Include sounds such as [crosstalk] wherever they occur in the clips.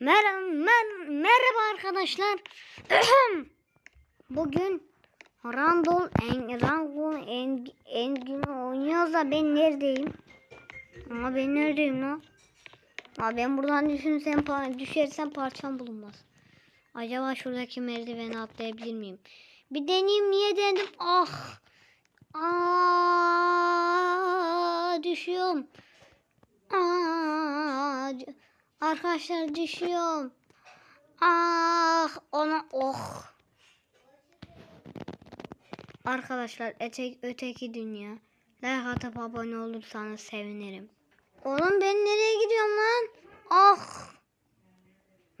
Merhaba, mer merhaba arkadaşlar. [clears throat] Bugün Randall en Randall en Engin oynuyoruz da ben neredeyim? Ama ben neredeyim lan? Aa, ben buradan düşünsem düşersem parçam bulunmaz. Acaba şuradaki merdiveni atlayabilir miyim? Bir deneyeyim niye denedim? Ah! Aa, düşüyorum. Aa, arkadaşlar düşüyorum. Ah ona oh. Arkadaşlar öteki, öteki dünya. Like atıp abone olursanız sevinirim. Oğlum ben nereye gidiyorum lan? Ah.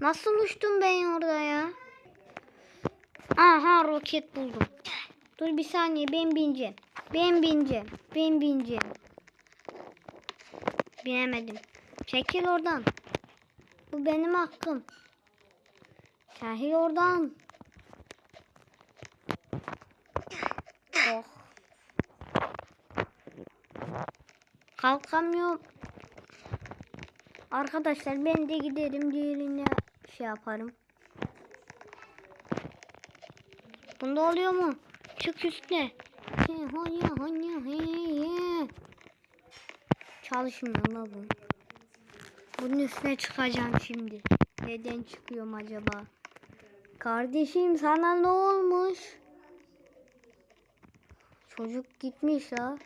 Nasıl uçtum ben orada ya? Aha roket buldum. Dur bir saniye ben bineceğim. Ben bineceğim. Ben bineceğim. Binemedim. Çekil oradan. Bu benim hakkım. Çekil oradan. Oh. Kalkamıyorum. Arkadaşlar ben de giderim diğerine şey yaparım. Bunda oluyor mu? Çık üstüne. Çalışmıyor la bu. Bunun üstüne çıkacağım şimdi. Neden çıkıyorum acaba? Kardeşim sana ne olmuş? Çocuk gitmiş ha.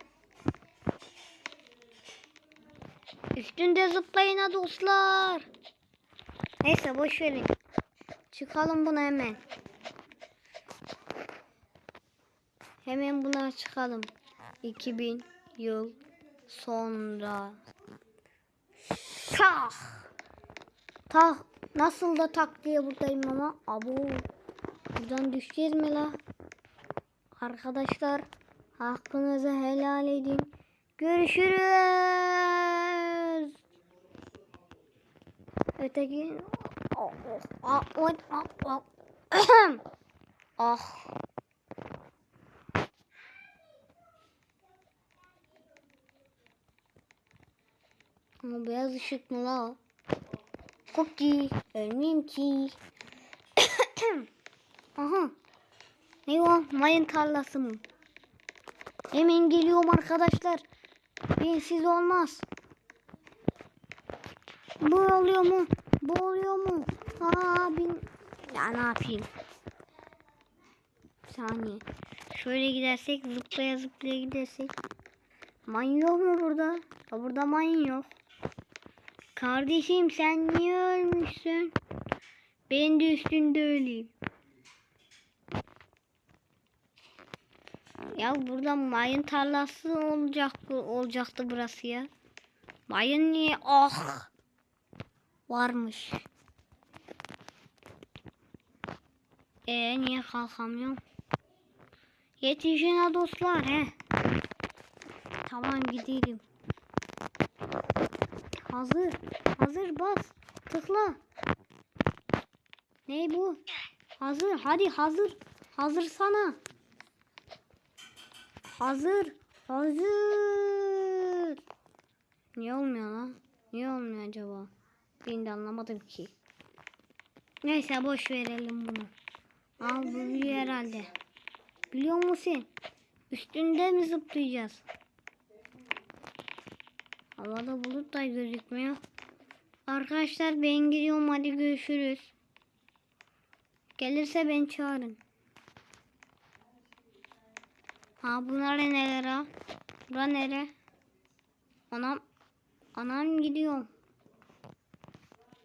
Üstünde zıplayın ha dostlar. Neyse boş verin. Çıkalım buna hemen. Hemen buna çıkalım. 2000 yıl sonra. Şah. Tak. Nasıl da tak diye buradayım ama. Abu. Buradan düşeceğiz mi la? Arkadaşlar hakkınızı helal edin. Görüşürüz. Öteki oh, oh, ah, [coughs] oh, ah, ah. ah. Ama beyaz ışık mı la? Cookie. Ölmeyeyim ki. [coughs] Aha. Ne o? Mayın tarlası mı? Hemen geliyorum arkadaşlar. Bensiz olmaz. Bu oluyor mu? Bu oluyor mu? Aa bin... Ya ne yapayım? Bir saniye. Şöyle gidersek zıplaya zıplaya gidersek. Mayın yok mu burada? Ya burada mayın yok. Kardeşim sen niye ölmüşsün? Ben de üstünde öleyim. Ya burada mayın tarlası olacak olacaktı burası ya. Mayın niye? Ah! Varmış. E niye kalkamıyorum? Yetişin ha dostlar he. Tamam gidelim. Hazır. Hazır bas. Tıkla. Ne bu? Hazır. Hadi hazır. Hazır sana. Hazır. Hazır. Niye olmuyor lan? Niye olmuyor acaba? Ben de anlamadım ki. Neyse boş verelim bunu. Al bu herhalde. Biliyor musun? Üstünde mi zıplayacağız? Havada bulut da gözükmüyor. Arkadaşlar ben gidiyorum hadi görüşürüz. Gelirse ben çağırın. Ha bunlar neler ha? Bura nere? Anam. Anam gidiyorum.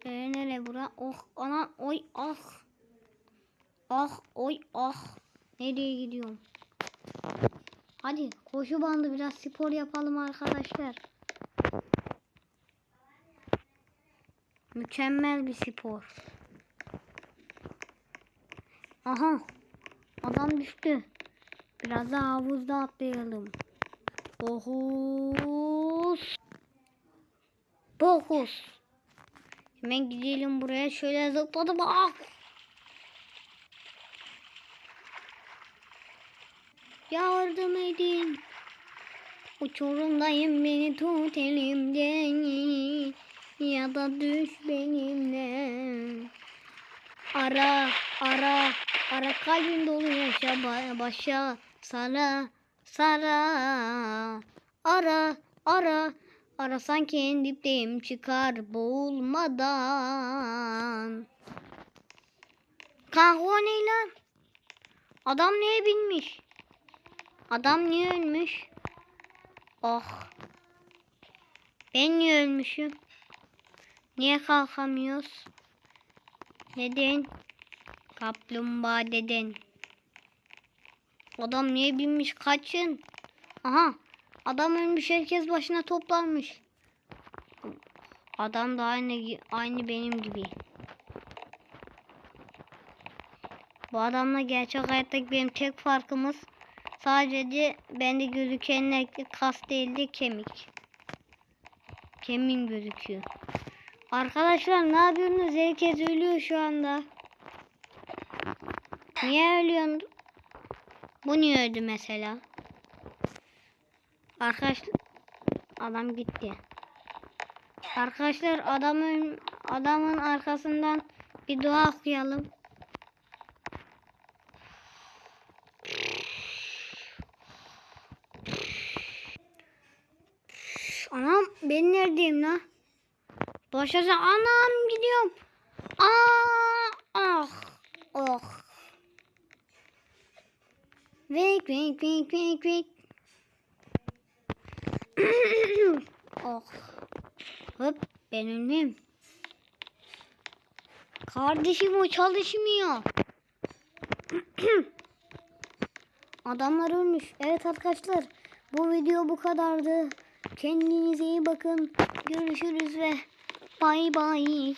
Ee, nere bura? Oh anam oy ah. Ah oy ah. Nereye gidiyorum? Hadi koşu bandı biraz spor yapalım arkadaşlar. Mükemmel bir spor. Aha. Adam düştü. Biraz da havuzda atlayalım. Bohus. Bohus. Hemen gidelim buraya. Şöyle zıpladım. Ah! Yardım edin. Uçurumdayım beni tut elimden. Ya da düş benimle. Ara, ara, ara kalbim dolu yaşa ba- başa sara, sara. Ara, ara, ara sanki en dipteyim çıkar boğulmadan. Kanka o ne lan? Adam neye binmiş? Adam niye ölmüş? Oh. Ben niye ölmüşüm? Niye kalkamıyoruz? Neden? Kaplumbağa deden. Adam niye binmiş? Kaçın. Aha. Adam ölmüş. Herkes başına toplanmış. Adam da aynı aynı benim gibi. Bu adamla gerçek hayattaki benim tek farkımız sadece bende gözükenler kas değil de kemik. Kemin gözüküyor. Arkadaşlar ne yapıyorsunuz? Herkes ölüyor şu anda. Niye ölüyorsun? Bu niye öldü mesela? Arkadaşlar adam gitti. Arkadaşlar adamın adamın arkasından bir dua okuyalım. Anam ben neredeyim lan? Başarı anam gidiyorum. Aa, ah, oh. Vik vik vik vik vik. oh. [coughs] Hop ben ölmeyeyim. Kardeşim o çalışmıyor. [coughs] Adamlar ölmüş. Evet arkadaşlar bu video bu kadardı. Kendinize iyi bakın. Görüşürüz ve Bay bay.